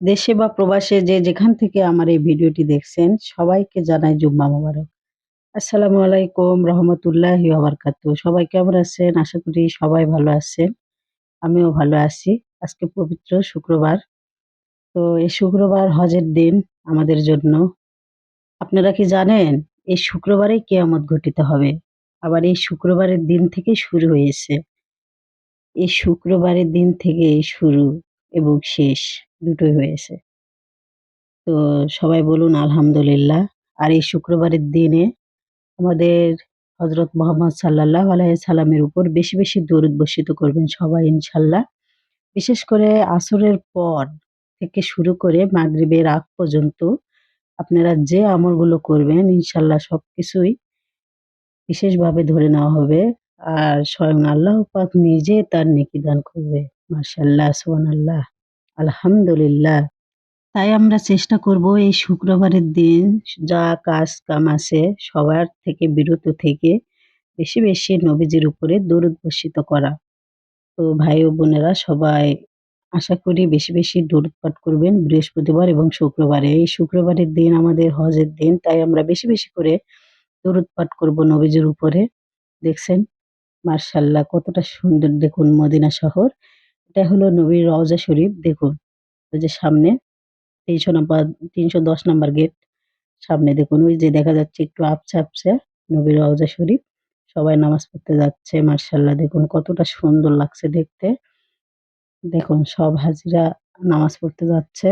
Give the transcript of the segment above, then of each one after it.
দেশে বা প্রবাসে যে যেখান থেকে আমার এই ভিডিওটি দেখছেন, সবাইকে জানাই জুম্মা মোবারক। আসসালামু আলাইকুম রহমতুল্লাহি বারাকাতু সবাই কেমন আছেন? আশা করি সবাই ভালো আছেন। আমিও ভালো আছি। আজকে পবিত্র শুক্রবার। তো এই শুক্রবার হজের দিন আমাদের জন্য। আপনারা কি জানেন, এই শুক্রবারে কেয়ামত ঘটিত হবে। আবার এই শুক্রবারের দিন থেকে শুরু হয়েছে। এই শুক্রবারের দিন থেকে শুরু। এবং শেষ, দুটোই হয়েছে। তো সবাই বলুন, আলহামদুলিল্লাহ। আর এই শুক্রবারের দিনে আমাদের হজরত মোহাম্মদ সাল্লাহ আলাই সাল্লামের উপর বেশি বেশি দরুদ বর্ষিত করবেন সবাই, ইনশাল্লাহ। বিশেষ করে আসরের পর থেকে শুরু করে মাগরিবের আগ পর্যন্ত আপনারা যে আমলগুলো করবেন, ইনশাল্লাহ সব কিছুই বিশেষভাবে ধরে নেওয়া হবে। আর স্বয়ং আল্লাহ পাক নিজে তার নেকি দান করবে। মার্শাল্লাহ সোহান আল্লাহ আলহামদুলিল্লাহ। তাই আমরা চেষ্টা করব এই শুক্রবারের দিন যা কাজ কাম আছে সবার থেকে, বিরত থেকে বেশি বেশি নবীজির উপরে দরুদ করা। তো ভাই ও বোনেরা সবাই আশা করি বেশি বেশি দরুদ পাঠ করবেন বৃহস্পতিবার এবং শুক্রবারে। এই শুক্রবারের দিন আমাদের হজের দিন, তাই আমরা বেশি বেশি করে দরুদ পাঠ করব নবীজির উপরে। দেখছেন? মার্শাল্লাহ কতটা সুন্দর দেখুন মদিনা শহর। এটা হলো নবীর রওজা শরীফ, দেখুন। ওই যে সামনে, তিনশো নাম্বার, তিনশো দশ নাম্বার গেট। সামনে দেখুন, ওই যে দেখা যাচ্ছে একটু আপছে আপছে নবীর রওজা শরীফ। সবাই নামাজ পড়তে যাচ্ছে মার্শাল্লাহ দেখুন কতটা সুন্দর লাগছে দেখতে। দেখুন, সব হাজিরা নামাজ পড়তে যাচ্ছে।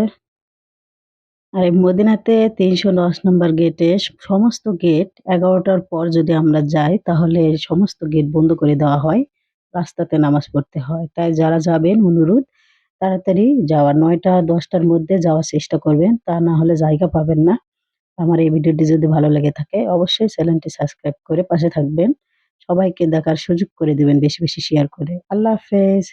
আর এই মদিনাতে তিনশো দশ নম্বর গেটে সমস্ত গেট এগারোটার পর যদি আমরা যাই, তাহলে সমস্ত গেট বন্ধ করে দেওয়া হয়। রাস্তাতে নামাজ পড়তে হয়। তাই যারা যাবেন অনুরোধ, তাড়াতাড়ি যাওয়ার। নয়টা, দশটার মধ্যে যাওয়ার চেষ্টা করবেন। তা না হলে জায়গা পাবেন না। আমার এই ভিডিওটি যদি ভালো লেগে থাকে, অবশ্যই চ্যানেলটি সাবস্ক্রাইব করে পাশে থাকবেন। সবাইকে দেখার সুযোগ করে দেবেন বেশি বেশি শেয়ার করে। আল্লাহ হাফেজ।